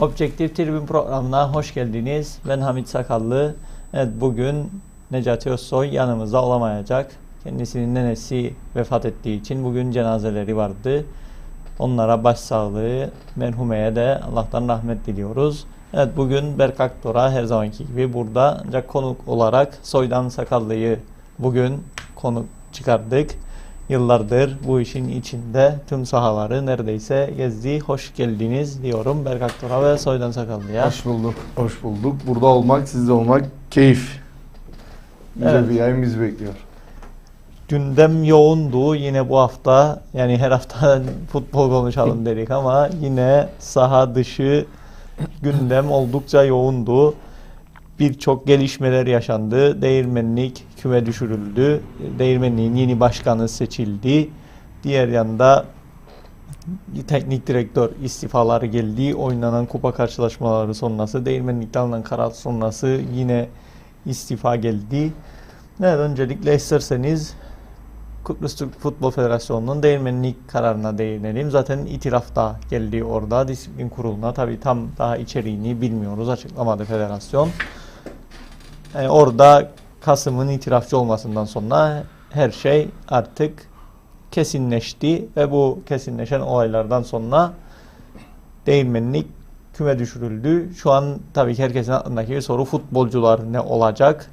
Objektif Tribün programına hoş geldiniz. Ben Hamit Sakallı. Evet bugün Necati Özsoy yanımızda olamayacak. Kendisinin nenesi vefat ettiği için bugün cenazeleri vardı. Onlara başsağlığı, merhumeye de Allah'tan rahmet diliyoruz. Evet bugün Berk Aktor'a her zamanki gibi burada ancak konuk olarak Soydan Sakallı'yı bugün konuk çıkardık. Yıllardır bu işin içinde tüm sahaları neredeyse gezdi. Hoş geldiniz diyorum Berk Aktor'a ve Soydan Sakallı'ya. Hoş bulduk. Hoş bulduk. Burada olmak, sizde olmak keyif. Güzel Evet. bir yayın bizi bekliyor. Gündem yoğundu yine bu hafta. Yani her hafta futbol konuşalım dedik ama yine saha dışı gündem oldukça yoğundu. Birçok gelişmeler yaşandı. Değirmenlik küme düşürüldü. Değirmenliğin yeni başkanı seçildi. Diğer yanda teknik direktör istifaları geldi. Oynanan kupa karşılaşmaları sonrası, Değirmenlik'te alınan karar sonrası yine istifa geldi. Evet öncelikle isterseniz Kıbrıs Türk Futbol Federasyonu'nun değirmenlik kararına değinelim. Zaten itiraf da geldi orada disiplin kuruluna. Tabii tam daha içeriğini bilmiyoruz. Açıklamadı federasyon. Yani orada Kasım'ın itirafçı olmasından sonra her şey artık kesinleşti ve bu kesinleşen olaylardan sonra değirmenlik küme düşürüldü. Şu an tabii ki herkesin aklındaki bir soru futbolcular ne olacak?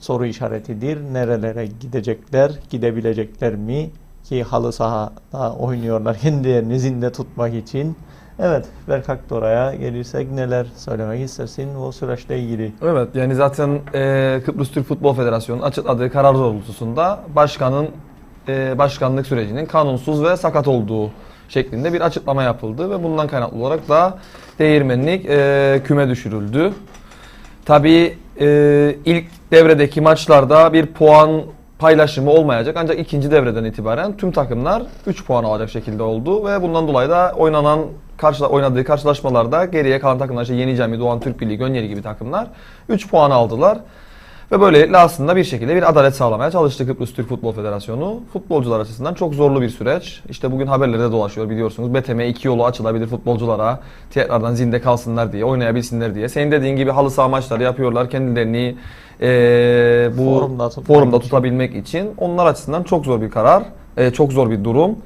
soru işaretidir. Nerelere gidecekler, gidebilecekler mi? Ki halı sahada oynuyorlar kendilerini zinde tutmak için. Evet, Berk Aktora'ya gelirsek neler söylemek istersin bu süreçle ilgili? Evet yani zaten e, Kıbrıs Türk Futbol Federasyonu'nun açıkladığı karar doğrultusunda başkanın e, başkanlık sürecinin kanunsuz ve sakat olduğu şeklinde bir açıklama yapıldı ve bundan kaynaklı olarak da değirmenlik e, küme düşürüldü. Tabii e, ilk devredeki maçlarda bir puan paylaşımı olmayacak ancak ikinci devreden itibaren tüm takımlar 3 puan alacak şekilde oldu ve bundan dolayı da oynanan karşıla, oynadığı karşılaşmalarda geriye kalan takımlar işte Yeni Cami, Doğan Türk Birliği, Gönyeri gibi takımlar 3 puan aldılar. Ve böylelikle aslında bir şekilde bir adalet sağlamaya çalıştı Kıbrıs Türk Futbol Federasyonu. Futbolcular açısından çok zorlu bir süreç. İşte bugün haberlerde dolaşıyor biliyorsunuz. BTM iki yolu açılabilir futbolculara. Tekrardan zinde kalsınlar diye, oynayabilsinler diye. Senin dediğin gibi halı saha maçları yapıyorlar. Kendilerini eee, bu Forumda tutmak forumda tutabilmek için. Onlar açısından çok zor bir karar. eee, çok zor bir durum.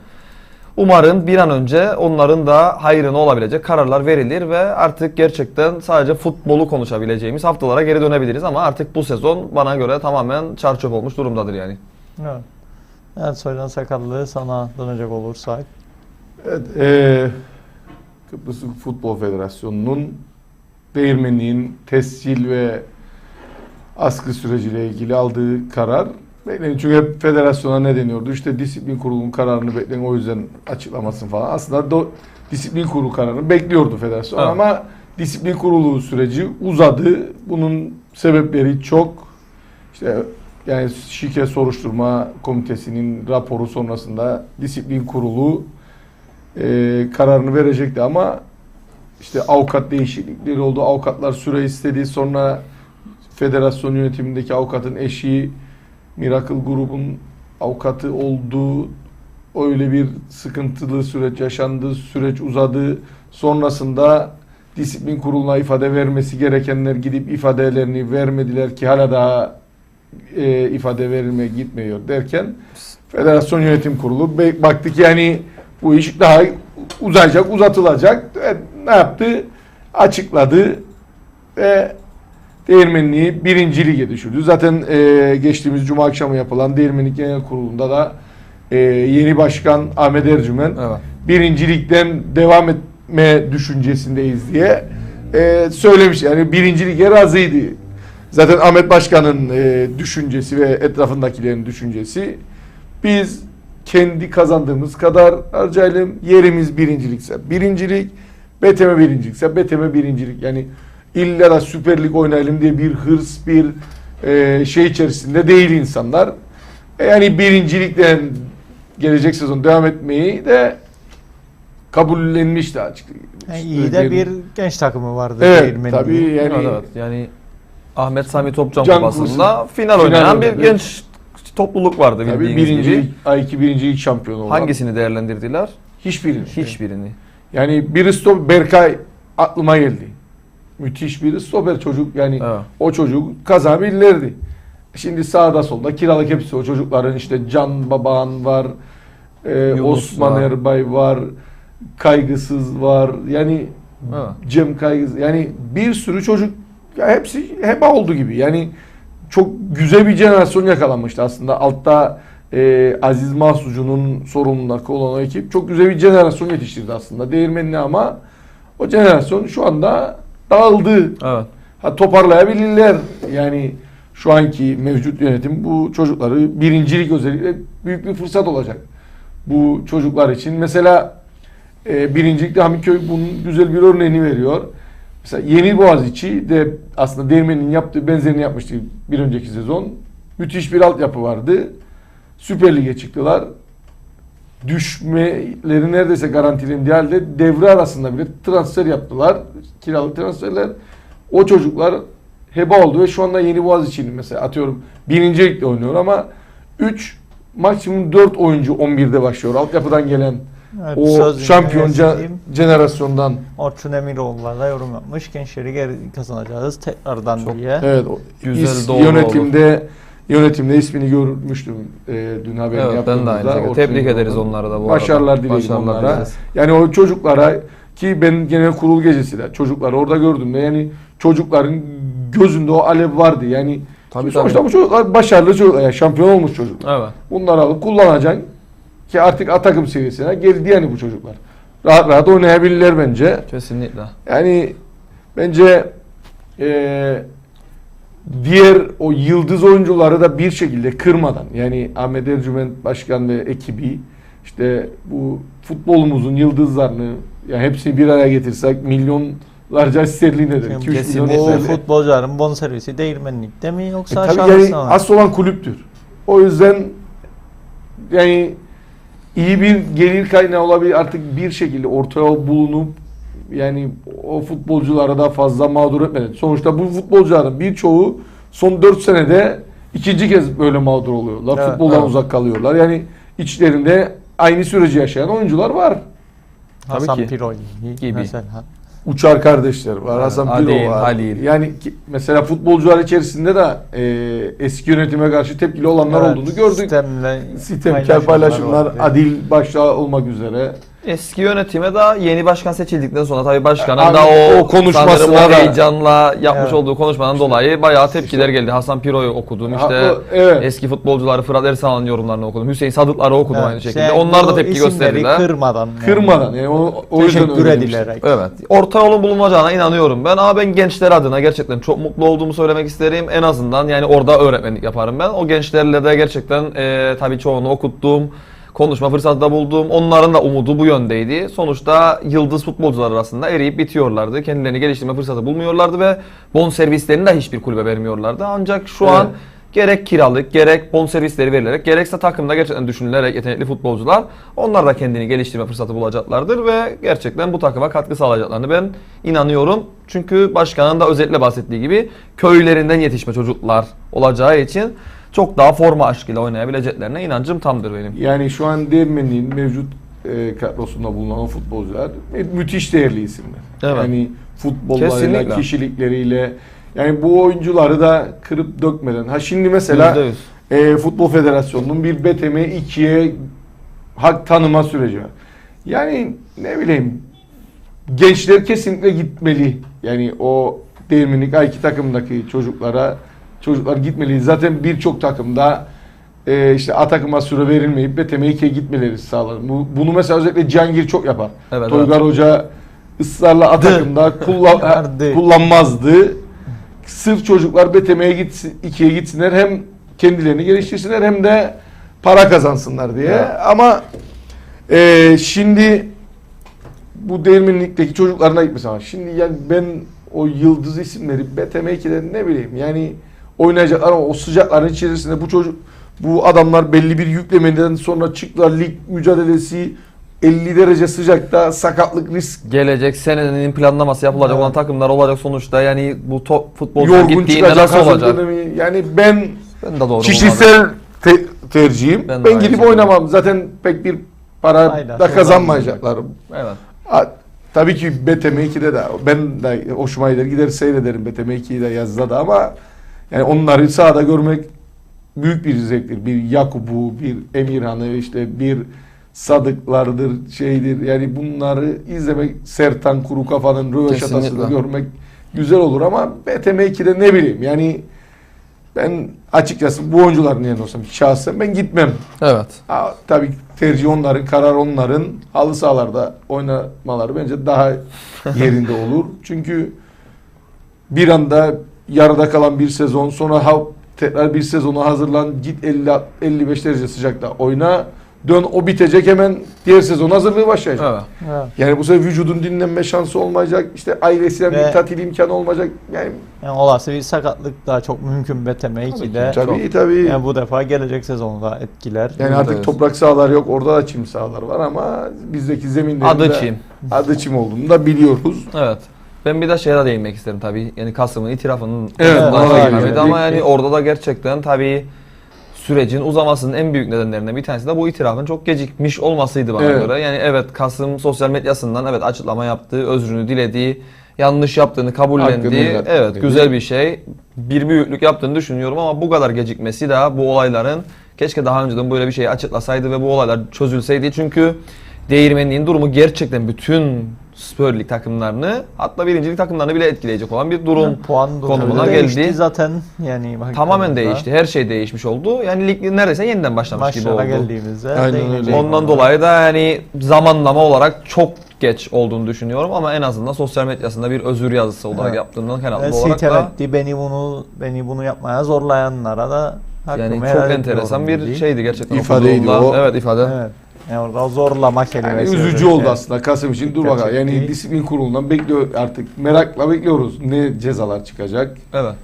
Umarım bir an önce onların da hayrına olabilecek kararlar verilir ve artık gerçekten sadece futbolu konuşabileceğimiz haftalara geri dönebiliriz ama artık bu sezon bana göre tamamen çarçöp olmuş durumdadır yani. Evet. Evet, Soydan Sakallı sana dönecek olursak. Evet, eee Kıbrıs Futbol Federasyonu'nun değirmenliğin tescil ve askı süreciyle ilgili aldığı karar bekleyin. Çünkü hep federasyona ne deniyordu? İşte disiplin kurulunun kararını bekleyin o yüzden açıklamasın falan. Aslında do- disiplin kurulu kararını bekliyordu federasyon Evet. ama disiplin kurulu süreci uzadı. Bunun sebepleri çok. İşte yani şike soruşturma komitesinin raporu sonrasında disiplin kurulu e, kararını verecekti ama işte avukat değişiklikleri oldu. Avukatlar süre istedi. Sonra federasyon yönetimindeki avukatın eşi Miracle grubun avukatı oldu. Öyle bir sıkıntılı süreç yaşandı. Süreç uzadı. Sonrasında disiplin kuruluna ifade vermesi gerekenler gidip ifadelerini vermediler ki hala daha e, ifade verilmeye gitmiyor derken Federasyon Yönetim Kurulu baktı ki yani bu iş daha uzayacak, uzatılacak. E, ne yaptı? Açıkladı ve Değirmenliği birinci lige düşürdü. Zaten e, geçtiğimiz cuma akşamı yapılan Değirmenlik Genel Kurulu'nda da e, yeni başkan Ahmet Ercümen Evet. birincilikten devam etme düşüncesindeyiz diye e, söylemiş. Yani birinci lige razıydı. Zaten Ahmet Başkan'ın e, düşüncesi ve etrafındakilerin düşüncesi biz kendi kazandığımız kadar harcayalım. Yerimiz birincilikse birincilik, BTM birincilikse BTM birincilik. Yani illa da Süper Lig oynayalım diye bir hırs, bir e, şey içerisinde değil insanlar. E, yani birincilikten gelecek sezon devam etmeyi de kabullenmişti açık. Yani iyi de bir genç takımı vardı Evet tabii yani evet. Yani Ahmet Sami Topcan Can Kupası'nda Kursu. final Final oynayan bir genç topluluk vardı tabii bildiğiniz birincilik, gibi. A2 birincilik şampiyonu olan. Hangisini değerlendirdiler? Hiçbirini. Hiçbirini. Yani biri stop Berkay aklıma geldi. Müthiş bir stoper çocuk yani Evet. o çocuk kazanabilirlerdi. Şimdi sağda solda kiralık hepsi o çocukların işte Can Baban var, e, Osman var. Erbay var, Kaygısız var. Yani Evet. Cem Kaygısız yani bir sürü çocuk ya hepsi heba oldu gibi. Yani çok güzel bir jenerasyon yakalanmıştı aslında. Altta e, Aziz Mahsucu'nun sorumluluğunda olan o ekip çok güzel bir jenerasyon yetiştirdi aslında. Değirmenli ama o jenerasyon şu anda dağıldı. Evet. Ha toparlayabilirler. Yani şu anki mevcut yönetim bu çocukları birincilik özellikle büyük bir fırsat olacak. Bu çocuklar için. Mesela e, birincilikte Hamitköy bunun güzel bir örneğini veriyor. Mesela Yeni Boğaziçi de aslında Değirmen'in yaptığı benzerini yapmıştı bir önceki sezon. Müthiş bir altyapı vardı. Süper Lig'e çıktılar. Düşmeleri neredeyse garantilendiği halde devre arasında bile transfer yaptılar. Kiralık transferler. O çocuklar heba oldu ve şu anda Yeni Boğaziçi'nin mesela atıyorum birinci ligde oynuyor ama 3 maksimum 4 oyuncu 11'de başlıyor. Altyapıdan gelen Evet, o şampiyonca jenerasyondan. Orçun Emiroğlu'na da yorum yapmış. Gençleri geri kazanacağız tekrardan Çok- diye. Evet, o Güzel, doğru yönetimde yönetimde ismini görmüştüm e, dün haberini Evet ben yaptığımızda. de aynı şekilde. Tebrik ederiz onlara da bu Başarılar arada. dileyelim Başarılar onlara. dileriz. Yani o çocuklara ki ben genel kurul gecesi de çocukları orada gördüm de yani çocukların gözünde o alev vardı. Yani Tabii, sonuçta tabii. bu çocuklar başarılı çocuklar. Yani şampiyon olmuş çocuklar. Evet. Bunları alıp kullanacaksın ki artık A takım seviyesine geldi yani bu çocuklar. Rahat rahat oynayabilirler bence. Kesinlikle. Yani bence eee, diğer o yıldız oyuncuları da bir şekilde kırmadan yani Ahmet Ercüment Başkan ve ekibi işte bu futbolumuzun yıldızlarını yani hepsini bir araya getirsek milyonlarca sterlin eder. 2-3 milyon. Bu futbolcuların bonservisi değirmenlikte mi E yoksa tabii aşağısına yani mı? asıl olan kulüptür. O yüzden yani iyi bir gelir kaynağı olabilir artık bir şekilde ortaya bulunup yani o futbolculara da fazla mağdur etmeden. Sonuçta bu futbolcuların birçoğu son 4 senede ikinci kez böyle mağdur oluyorlar. Evet, Futboldan evet. uzak kalıyorlar. Yani içlerinde aynı süreci yaşayan oyuncular var. Hasan Tabii ki. Piroy Gibi. mesela. Uçar kardeşler var. Hasan Adil, Piro var. Halil. Yani ki- mesela futbolcular içerisinde de e, eski yönetime karşı tepkili olanlar Evet, olduğunu gördük. Sistemle Sistemkel paylaşımlar vardı. adil başta olmak üzere. Eski yönetime daha yeni başkan seçildikten sonra tabii başkanın Abi, da o, o konuşmasına sanırım o da- heyecanla yapmış Evet. olduğu konuşmadan dolayı bayağı tepkiler geldi. Hasan Piro'yu okudum işte. Ha, o- evet. Eski futbolcuları Fırat Ersan'ın yorumlarını okudum. Hüseyin Sadıklar'ı okudum Evet, aynı şekilde. şey, Onlar da bu tepki isimleri gösterdiler. Kırmadan. yani. Kırmadan yani o, o yüzden Teşekkür öyle demiştim. edilerek. Evet. Orta yolun bulunacağına inanıyorum ben. Ama ben gençler adına gerçekten çok mutlu olduğumu söylemek isterim. En azından yani orada öğretmenlik yaparım ben. O gençlerle de gerçekten e, tabii çoğunu okuttum. Konuşma fırsatı da buldum. Onların da umudu bu yöndeydi. Sonuçta yıldız futbolcular arasında eriyip bitiyorlardı. Kendilerini geliştirme fırsatı bulmuyorlardı ve bon servislerini de hiçbir kulübe vermiyorlardı. Ancak şu an Evet. gerek kiralık gerek bon servisleri verilerek gerekse takımda gerçekten düşünülerek yetenekli futbolcular onlar da kendini geliştirme fırsatı bulacaklardır ve gerçekten bu takıma katkı sağlayacaklarını ben inanıyorum. Çünkü başkanın da özetle bahsettiği gibi köylerinden yetişme çocuklar olacağı için çok daha forma aşkıyla oynayabileceklerine inancım tamdır benim. Yani şu an Değirmenli'nin mevcut e, kadrosunda bulunan o futbolcular müthiş değerli isimler. Evet. Yani futbollarıyla, Kesinlikle. kişilikleriyle yani bu oyuncuları da kırıp dökmeden. Ha şimdi mesela %100. e, Futbol Federasyonu'nun bir BTM 2'ye hak tanıma süreci var. Yani ne bileyim gençler kesinlikle gitmeli. Yani o Değirmenlik A2 takımdaki çocuklara çocuklar gitmeli. Zaten birçok takımda e, işte A takıma süre verilmeyip BTM 2'ye gitmeleri sağlar. Bu, bunu mesela özellikle Cihangir çok yapar. Evet, Toygar Hoca ısrarla A takımda kullan, kullanmazdı. Sırf çocuklar BTM'ye gitsin, 2'ye gitsinler hem kendilerini geliştirsinler hem de para kazansınlar diye. Evet. Ama e, şimdi bu değirmenlikteki çocuklarına gitmesi var. Şimdi yani ben o yıldız isimleri BTM 2'de ne bileyim yani oynayacaklar ama o sıcakların içerisinde bu çocuk bu adamlar belli bir yüklemeden sonra çıktılar lig mücadelesi 50 derece sıcakta sakatlık risk Gelecek senenin planlaması yapılacak Evet. olan takımlar olacak sonuçta. Yani bu top futbolcu yorgun gittiğinde nasıl olacak? dönemi. Yani ben Ben de doğru kişisel te- tercihim. Ben Ben, gidip oynamam. Zaten pek bir para Faydası da kazanmayacaklar. Evet. Tabii ki BTM2'de de ben de hoşuma gider gider seyrederim BTM2'yi de yazda da ama yani onları sahada görmek büyük bir zevktir. Bir Yakup'u, bir Emirhan'ı işte bir Sadıklardır, şeydir. Yani bunları izlemek Sertan Kuru Kafa'nın röveşatasını görmek güzel olur ama BTM2'de ne bileyim yani ben açıkçası bu oyuncuların yerine olsam şahsen ben gitmem. Evet. Ha, tabii tercih onların, karar onların. Halı sahalarda oynamaları bence daha yerinde olur. Çünkü bir anda yarıda kalan bir sezon sonra ha, tekrar bir sezona hazırlan git 50 55 derece sıcakta oyna dön o bitecek hemen diğer sezon hazırlığı başlayacak. Evet. Evet. Yani bu sefer vücudun dinlenme şansı olmayacak. İşte ailesiyle Ve- bir tatil imkanı olmayacak. Yani Yani olası bir sakatlık daha çok mümkün BTM 2'de. tabii tabii. Yani bu defa gelecek sezonu da etkiler. Yani artık Evet. toprak sahalar yok. Orada da çim sahalar var ama bizdeki zeminlerinde Adı çim. adı çim olduğunu da biliyoruz. Evet. Ben bir de şeye de değinmek isterim tabii. Yani Kasım'ın itirafının Evet, geldik. ama yani orada da gerçekten tabii sürecin uzamasının en büyük nedenlerinden bir tanesi de bu itirafın çok gecikmiş olmasıydı bana Evet. göre. Yani evet Kasım sosyal medyasından evet açıklama yaptı, özrünü diledi, yanlış yaptığını Hakkını kabullendi. helal Evet güzel bir şey. Bir büyüklük yaptığını düşünüyorum ama bu kadar gecikmesi de bu olayların keşke daha önceden böyle bir şeyi açıklasaydı ve bu olaylar çözülseydi. Çünkü Değirmenliğin durumu gerçekten bütün Süper Lig takımlarını hatta birincilik takımlarını bile etkileyecek olan bir durum. Yani puan konumuna durumunda değişti geldi. zaten yani Tamamen değişti. Her şey değişmiş oldu. Yani lig neredeyse yeniden başlamış gibi Maçlara oldu. geldiğimizde Aynen öyle. değinecek Ondan dolayı da yani zamanlama olarak çok geç olduğunu düşünüyorum ama en azından sosyal medyasında bir özür yazısı olarak Evet. yaptığından kaynaklı olarak da etti beni bunu beni bunu yapmaya zorlayanlara da hakkımı yani çok enteresan bir dedi. şeydi gerçekten. İfadeydi o. Evet ifade. Evet. Yani orada zorlama Yani kelimesi. üzücü özellikle. oldu aslında Kasım için. Dur bakalım. Yani Gerçekten. disiplin kurulundan bekliyor artık merakla bekliyoruz. Ne cezalar çıkacak? Evet.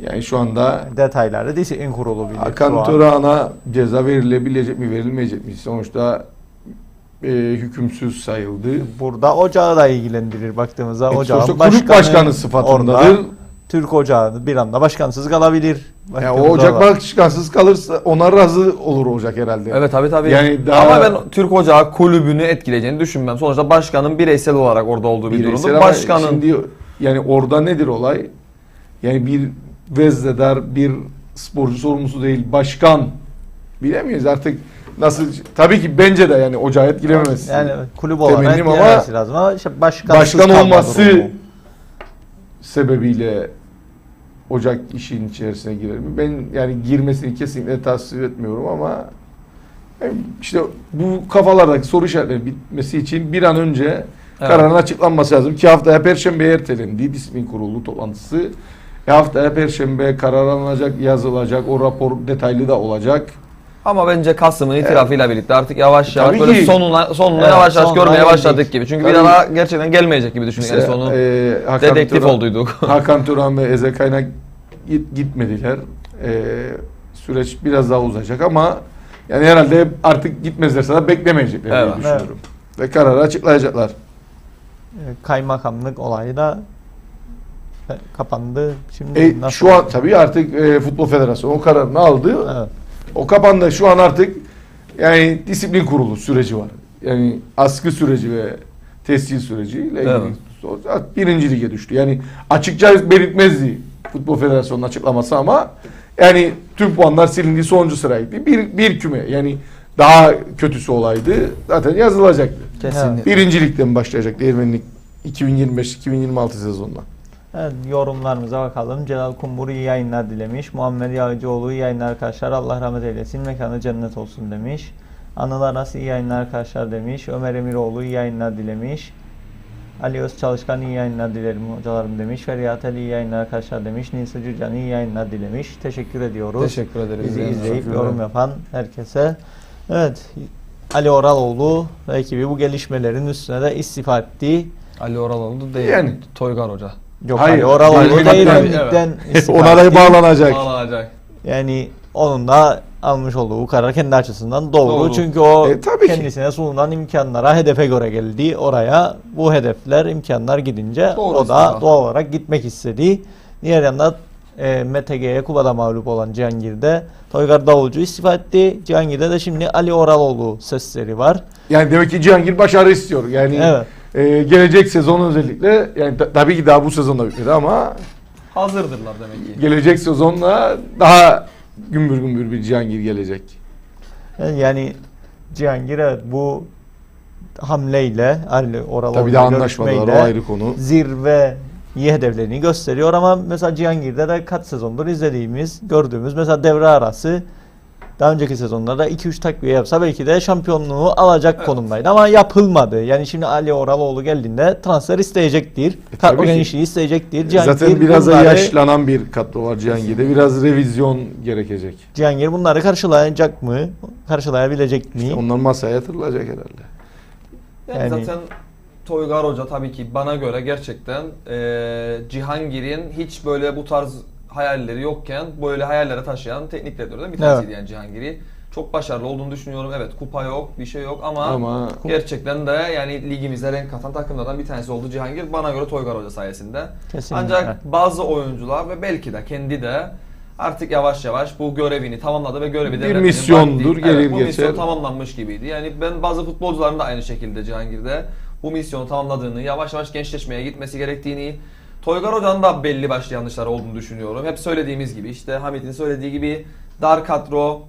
Yani şu anda Detayları disiplin kurulu bilir. Hakan an. Törehan'a ceza verilebilecek mi verilmeyecek mi? Sonuçta e, hükümsüz sayıldı. Burada ocağı da ilgilendirir baktığımızda. E, Ocağın sonuçta kulüp başkanı sıfatındadır. orada Türk ocağı bir anda başkansız kalabilir. Ya o ocak başkansız kalırsa ona razı olur olacak herhalde. Evet tabii tabii. Yani daha- Ama ben Türk Ocağı kulübünü etkileyeceğini düşünmem. Sonuçta başkanın bireysel olarak orada olduğu bir Bireysel durumda. Başkanın Şimdi yani orada nedir olay? Yani bir veznedar, bir sporcu sorumlusu değil, başkan. Bilemiyoruz artık nasıl tabii ki bence de yani ocağı etkilememesi. Yani kulüp olarak ama etkilemesi lazım ama işte başkan kalma olması durumu. sebebiyle ocak işin içerisine girer mi? Ben yani girmesini kesinlikle tasvip etmiyorum ama yani işte bu kafalardaki soru işaretleri bitmesi için bir an önce Evet. kararın açıklanması lazım. Ki haftaya Perşembe'ye ertelendi disiplin kurulu toplantısı. E haftaya Perşembe karar alınacak, yazılacak, o rapor detaylı da olacak. Ama bence Kasım'ın itirafıyla birlikte artık yavaş yavaş Tabii böyle ki. sonuna sonuna Evet, yavaş yavaş sonuna görmeye geldik. başladık gibi. Çünkü bir Tabii. daha gerçekten gelmeyecek gibi düşündük en sonu. e, Hakan Dedektif Tören- olduyduk. Hakan Tören ve Eze Kaynak git- gitmediler. E, süreç biraz daha uzayacak ama yani herhalde artık gitmezlerse de beklemeyecekler diye Evet. düşünüyorum. Ve kararı açıklayacaklar. E, Kaymakamlık olayı da e, kapandı. Şimdi E, nasıl? şu an tabii artık e, Futbol Federasyonu o kararını aldı. Evet. O kapandı. Şu an artık yani disiplin kurulu süreci var. Yani askı süreci ve tescil süreciyle. Evet. Birinci lige düştü. Yani açıkça belirtmezdi Futbol Federasyonu'nun açıklaması ama yani tüm puanlar silindiği sonuncu sıraydı. Bir, bir küme yani daha kötüsü olaydı zaten yazılacaktı. Kesinlikle. Birinci ligden başlayacak Değirmenlik 2025-2026 sezonuna. Evet, yorumlarımıza bakalım. Celal Kumbur iyi yayınlar dilemiş. Muammer Yağcıoğlu iyi yayınlar arkadaşlar. Allah rahmet eylesin. Mekanı cennet olsun demiş. Anıl Aras iyi yayınlar arkadaşlar demiş. Ömer Emiroğlu iyi yayınlar dilemiş. Ali Öz Çalışkan iyi yayınlar dilerim hocalarım demiş. Ferhat Ali iyi yayınlar arkadaşlar demiş. Nisa Cücan iyi yayınlar dilemiş. Teşekkür ediyoruz. Teşekkür ederiz. Bizi Yani izleyip yorum yapan herkese. Evet. Ali Oraloğlu ve ekibi bu gelişmelerin üstüne de istifa etti. Ali Oraloğlu değil. Yani. Toygar Hoca. Yok Hayır, Oraloğlu Değirmenlikten- Değirmenlik'ten istifa Ona da bağlanacak. Bağlanacak. Yani onun da almış olduğu karar kendi açısından doğru. Doğru. Çünkü o E, tabii ki. kendisine sunulan imkanlara, hedefe göre geldi. Oraya bu hedefler, imkanlar gidince Doğru o da istifa. doğal olarak gitmek istedi. Diğer yandan e, MTG'ye Kuba'da mağlup olan Cihangir'de Toygar Davulcu istifa etti. Cihangir'de de şimdi Ali Oraloğlu sesleri var. Yani demek ki Cihangir başarı istiyor. Yani Evet. Ee, gelecek sezon özellikle yani ta- tabii ki daha bu sezonda bitmedi ama Hazırdırlar demek ki. gelecek sezonla daha gümbür gümbür bir Cihangir gelecek. Yani Cihangir evet bu hamleyle Ali Oraloğlu'yla Tabii de anlaşmadılar o görüşmeyle ayrı konu. zirve iyi hedeflerini gösteriyor ama mesela Cihangir'de de kaç sezondur izlediğimiz, gördüğümüz mesela devre arası daha önceki sezonlarda 2-3 takviye yapsa belki de şampiyonluğu alacak Evet. konumdaydı ama yapılmadı. Yani şimdi Ali Oraloğlu geldiğinde transfer isteyecektir. tabii Kadro genişliği isteyecektir. E, Zaten Cihangir biraz bunları- yaşlanan bir kadro var Cihangir'de. Biraz revizyon gerekecek. Cihangir bunları karşılayacak mı? Karşılayabilecek mi? İşte onlar masaya yatırılacak herhalde. Yani, Yani- zaten Toygar Hoca tabii ki bana göre gerçekten eee Cihangir'in hiç böyle bu tarz hayalleri yokken böyle hayallere taşıyan teknik direktörlerden bir tanesiydi yani Cihangir'i. Çok başarılı olduğunu düşünüyorum. Evet kupa yok, bir şey yok ama, Ama gerçekten de yani ligimize renk katan takımlardan bir tanesi oldu Cihangir. Bana göre Toygar Hoca sayesinde. Kesinlikle. Ancak bazı oyuncular ve belki de kendi de artık yavaş yavaş bu görevini tamamladı ve görevi Bir devretmenin misyondur, vakti- gelir bu geçer. misyon tamamlanmış gibiydi. Yani ben bazı futbolcuların da aynı şekilde Cihangir'de bu misyonu tamamladığını, yavaş yavaş gençleşmeye gitmesi gerektiğini, Toygar Hoca'nın da belli başlı yanlışları olduğunu düşünüyorum. Hep söylediğimiz gibi işte Hamit'in söylediği gibi dar kadro,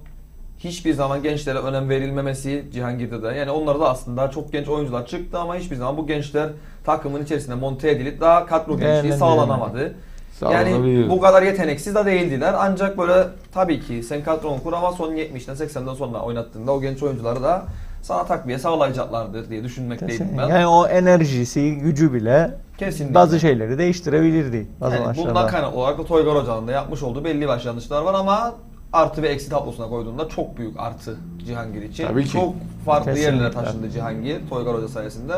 hiçbir zaman gençlere önem verilmemesi Cihangir'de de. Yani onlar da aslında çok genç oyuncular çıktı ama hiçbir zaman bu gençler takımın içerisinde monte edilip daha kadro gençliği sağlanamadı. Yani bu kadar yeteneksiz de değildiler. Ancak böyle tabii ki sen kadronu kur ama son 70'ten 80'den sonra oynattığında o genç oyuncuları da sana takviye sağlayacaklardır diye düşünmekteydim ben. Yani o enerjisi, gücü bile Kesinlikle. bazı şeyleri değiştirebilirdi. Bazı yani bundan kaynaklı olarak da Toygar Hoca'nın da yapmış olduğu belli başlı yanlışlar var ama artı ve eksi tablosuna koyduğunda çok büyük artı Cihangir için. Tabii ki. Çok farklı Kesinlikle. yerlere taşındı Cihangir Toygar Hoca sayesinde.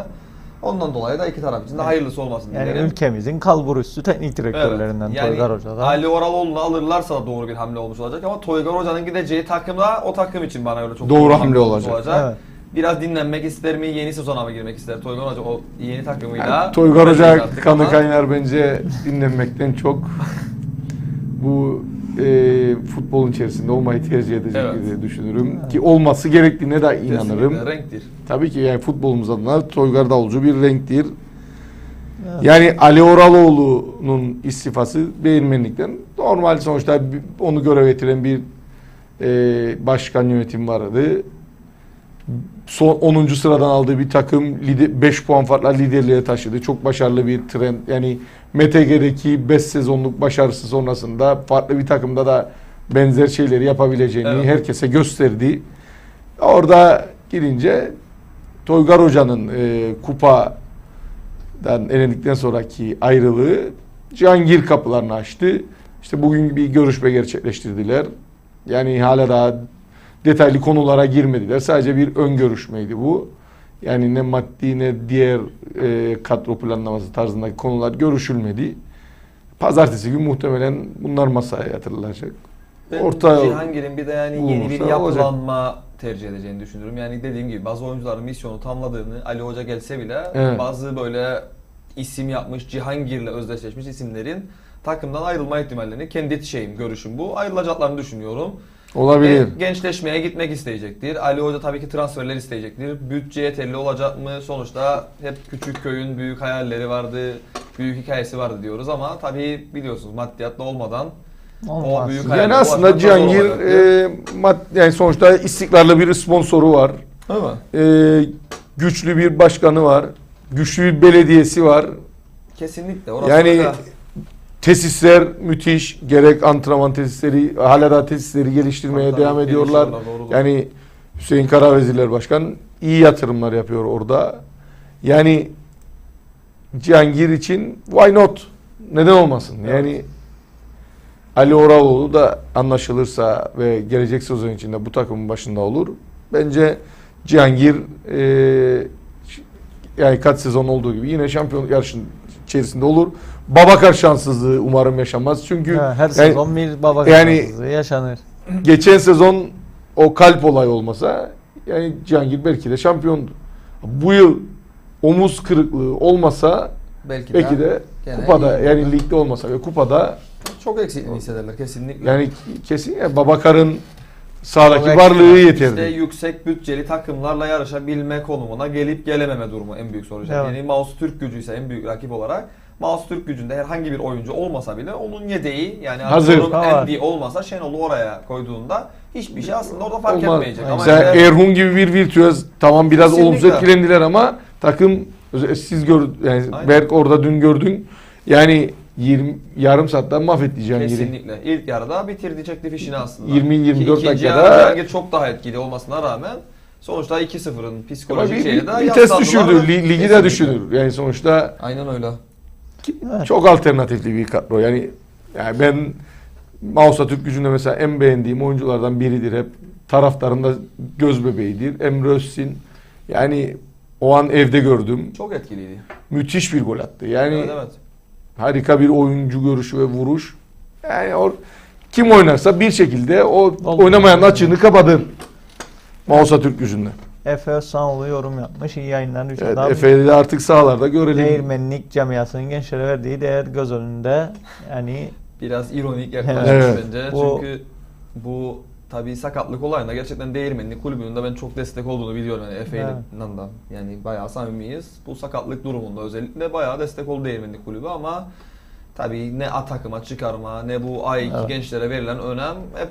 Ondan dolayı da iki taraf için de hayırlısı olmasın Yani dilerim. ülkemizin kalburüstü teknik direktörlerinden Evet, yani Toygar Hoca da. Ali Oraloğlu'nu alırlarsa da doğru bir hamle olmuş olacak ama Toygar Hoca'nın gideceği takım da o takım için bana öyle çok Doğru hamle olmuş olacak. Evet. Biraz dinlenmek ister mi? Yeni sezona mı girmek ister? Toygar Hoca o yeni takımıyla. Yani Toygar Hoca kanı ama kaynar bence dinlenmekten çok bu e, futbolun içerisinde olmayı tercih edecek Evet. diye düşünürüm. Ki olması gerektiğine de inanırım. kesinlikle renktir. Tabii ki yani futbolumuz adına Toygar Davulcu bir renktir. Evet. Yani Ali Oraloğlu'nun istifası beğenmenlikten normal sonuçta onu görev getiren bir e, başkan yönetim vardı. Son 10. sıradan aldığı bir takım 5 puan farkla liderliğe taşıdı. Çok başarılı bir trend. Yani MTG'deki 5 sezonluk başarısı sonrasında farklı bir takımda da benzer şeyleri yapabileceğini Evet. herkese gösterdi. Orada girince Toygar Hoca'nın e, kupadan elendikten sonraki ayrılığı Cihangir kapılarını açtı. İşte bugün bir görüşme gerçekleştirdiler. Yani hala daha detaylı konulara girmediler. Sadece bir ön görüşmeydi bu. Yani ne maddi ne diğer e, kadro planlaması tarzındaki konular görüşülmedi. Pazartesi günü muhtemelen bunlar masaya yatırılacak. Ben Orta Cihangir'in bir de yani yeni bir olursa olacak. yapılanma tercih edeceğini düşünüyorum. Yani dediğim gibi bazı oyuncuların misyonu tamamladığını Ali Hoca gelse bile Evet. bazı böyle isim yapmış Cihangir'le özdeşleşmiş isimlerin takımdan ayrılma ihtimallerini kendi şeyim, görüşüm bu. Ayrılacaklarını düşünüyorum. Olabilir. Gen- Gençleşmeye gitmek isteyecektir. Ali Hoca tabii ki transferler isteyecektir. Bütçe yeterli olacak mı? Sonuçta hep küçük köyün büyük hayalleri vardı, büyük hikayesi vardı diyoruz ama tabii biliyorsunuz maddiyatla olmadan Olmaz. o büyük Yani hayale aslında Cihangir e, mad- yani sonuçta istikrarlı bir sponsoru var. Değil mi? E, güçlü bir başkanı var. Güçlü bir belediyesi var. Kesinlikle. Orası Yani öyle. Tesisler müthiş. Gerek antrenman tesisleri, hala da tesisleri geliştirmeye Tabii, devam ediyorlar. doğrudur. Yani Hüseyin Karavezirler Başkan iyi yatırımlar yapıyor orada. Yani Cihangir için why not? Neden olmasın? Evet. Yani Ali Oraloğlu da anlaşılırsa ve gelecek sezon içinde bu takımın başında olur. Bence Cihangir e, yani kaç sezon olduğu gibi yine şampiyon yarışının içerisinde olur. Babakar şanssızlığı umarım yaşanmaz. Çünkü Ha, her yani sezon bir baba yani- kazanması yaşanır. geçen sezon o kalp olayı olmasa yani Cihangir belki de şampiyondu. Bu yıl omuz kırıklığı olmasa belki, belki de gene kupada yani olur. ligde olmasa ve kupada çok eksikliğini hissederler kesinlikle. yani kesin ya Babakar'ın sahadaki varlığı yeterli. İşte yüksek bütçeli takımlarla yarışabilme konumuna gelip gelememe durumu en büyük soru. Evet. Yani Maus Türk gücü ise en büyük rakip olarak Maus Türk gücünde herhangi bir oyuncu olmasa bile onun yedeği yani Hazır. Andy olmasa Şenol'u oraya koyduğunda hiçbir şey aslında orada fark Olmaz. etmeyecek. Ama Mesela işte- Erhun gibi bir virtüöz tamam biraz Kesinlikle. olumsuz etkilendiler ama takım siz gör yani Aynen. Berk orada dün gördün. Yani 20 yarım saatten mahvetti Cihangir'i. Kesinlikle. İlk yarıda bitirdi çekti fişini aslında. 20-24 Ki ikinci dakikada- yarı Cihangir çok daha etkili olmasına rağmen sonuçta 2-0'ın Ama psikolojik bir, şeyi de bir vites düşürdü. Ligi de düşürdü. Yani sonuçta Aynen öyle. Evet. çok alternatifli bir kadro. Yani yani ben Mausa Türk gücünde mesela en beğendiğim oyunculardan biridir hep. Taraftarın da göz bebeğidir. Emre Özsin. Yani o an evde gördüm. Çok etkiliydi. Müthiş bir gol attı. Yani evet evet. harika bir oyuncu görüşü ve vuruş. Yani o kim oynarsa bir şekilde o Oldu. oynamayanın açığını kapatır. Mausa Türk gücünde. Efe Özsanoğlu yorum yapmış. İyi yayınlar. Üç Evet. Efe'yi de artık sahalarda görelim. Değirmenlik camiasının gençlere verdiği değer göz önünde. Yani Biraz ironik yaklaşmış Evet. bence. Bu- Çünkü bu tabii sakatlık olayında gerçekten Değirmenli kulübünün de ben çok destek olduğunu biliyorum. Yani Efe'yle Evet. da yani bayağı samimiyiz. Bu sakatlık durumunda özellikle bayağı destek oldu Değirmenli kulübü ama tabii ne A takıma çıkarma ne bu A2 Evet. gençlere verilen önem hep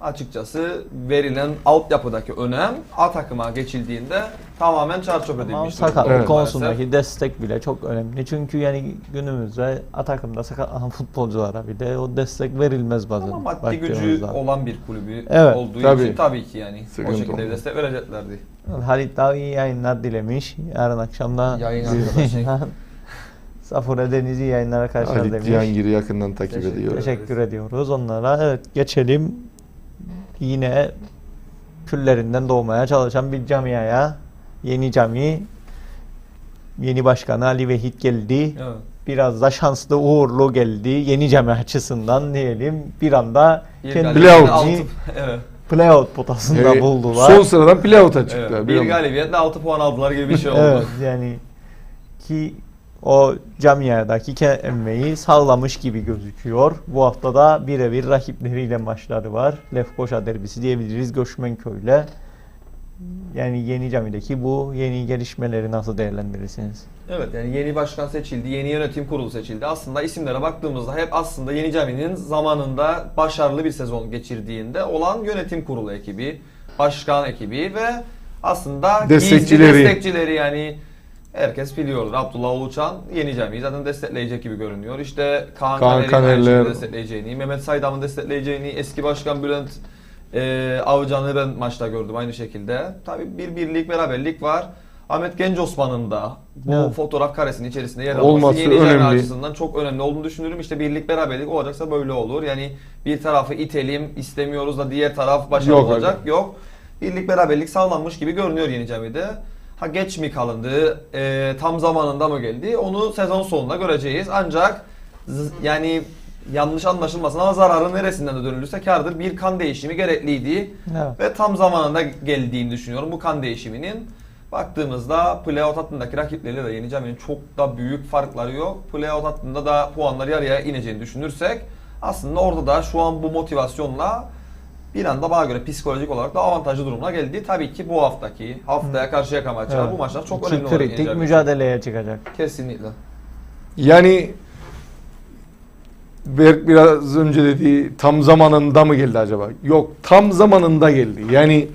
açıkçası verilen altyapıdaki önem A takıma geçildiğinde tamamen çarçöp ama edilmiş. sakatlık durumda Evet. konusundaki maalesef. destek bile çok önemli. Çünkü yani günümüzde A takımda sakatlanan futbolculara bir de o destek verilmez bazen. Ama maddi gücü olan bir kulübü Evet, olduğu tabii. için tabii ki yani Sıkıntı o şekilde bir olmaz. destek vereceklerdi. Halit daha iyi yayınlar dilemiş. Yarın akşam da Yayın arkadaşı. Safura Deniz'i yayınlara karşılar Halit demiş. Cihangir'i yakından takip Teşekkür ediyor. Teşekkür ediyoruz onlara. Evet geçelim. Yine küllerinden doğmaya çalışan bir camiaya. Yeni cami. Yeni başkanı Ali Vehit geldi. Evet. Biraz da şanslı uğurlu geldi. Yeni cami açısından diyelim. Bir anda Bir kendi Playout. evet. playout potasında Evet, buldular. Son sıradan playout'a çıktı. evet. Bir Bir galibiyetle 6 puan aldılar gibi bir şey oldu. Evet yani ki o camiadaki emeği sağlamış gibi gözüküyor. Bu hafta da birebir rakipleriyle maçları var. Lefkoşa derbisi diyebiliriz Göçmenköy'le. Yani yeni camideki bu yeni gelişmeleri nasıl değerlendirirsiniz? Evet yani yeni başkan seçildi, yeni yönetim kurulu seçildi. Aslında isimlere baktığımızda hep aslında Yeni Cami'nin zamanında başarılı bir sezon geçirdiğinde olan yönetim kurulu ekibi, başkan ekibi ve aslında Destekçileri. destekçileri yani herkes biliyordur. Abdullah Uluçan Yeni Cami'yi zaten destekleyecek gibi görünüyor. İşte Kaan, Kaan Kaner'in aynı Kanerler. şekilde destekleyeceğini, Mehmet Saydam'ın destekleyeceğini, eski başkan Bülent e, Avcan'ı ben maçta gördüm aynı şekilde. Tabii bir birlik, beraberlik var. Ahmet Genç Osman'ın da bu Evet. fotoğraf karesinin içerisinde yer alması Olması önemli. açısından çok önemli olduğunu düşünüyorum. İşte birlik, beraberlik olacaksa böyle olur. Yani bir tarafı itelim, istemiyoruz da diğer taraf başarılı Yok olacak. Yok. Birlik, beraberlik sağlanmış gibi görünüyor Yeni Cami'de. Ha geç mi kalındı, e, tam zamanında mı geldi onu sezon sonunda göreceğiz. Ancak yani yanlış anlaşılmasın ama zararın neresinden de dönülürse kardır. Bir kan değişimi gerekliydi Evet. ve tam zamanında geldiğini düşünüyorum bu kan değişiminin. Baktığımızda playout hattındaki rakipleriyle de Yeni Cami'nin çok da büyük farkları yok. Playout hattında da puanlar yarıya ineceğini düşünürsek aslında orada da şu an bu motivasyonla bir anda bana göre psikolojik olarak da avantajlı durumuna geldi. Tabii ki bu haftaki haftaya karşıya maçlar Evet. bu maçlar çok İki önemli olacak kritik mücadeleye çıkacak. Kesinlikle. Yani Berk biraz önce dediği tam zamanında mı geldi acaba? Yok tam zamanında geldi. Yani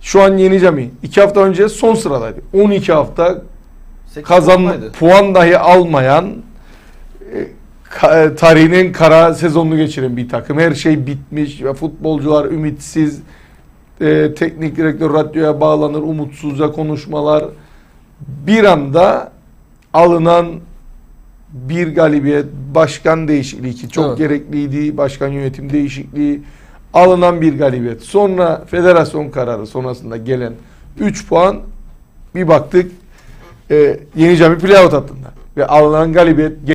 şu an Yeni Cami 2 hafta önce son sıradaydı. 12 hafta kazan puan dahi almayan e, tarihinin kara sezonunu geçiren bir takım. Her şey bitmiş ve futbolcular ümitsiz. E, teknik direktör radyoya bağlanır, umutsuzca konuşmalar. Bir anda alınan bir galibiyet, başkan değişikliği ki çok Evet. gerekliydi. Başkan yönetim değişikliği, alınan bir galibiyet. Sonra federasyon kararı sonrasında gelen 3 puan bir baktık e, Yeni Cami playout hattında. Ve alınan galibiyet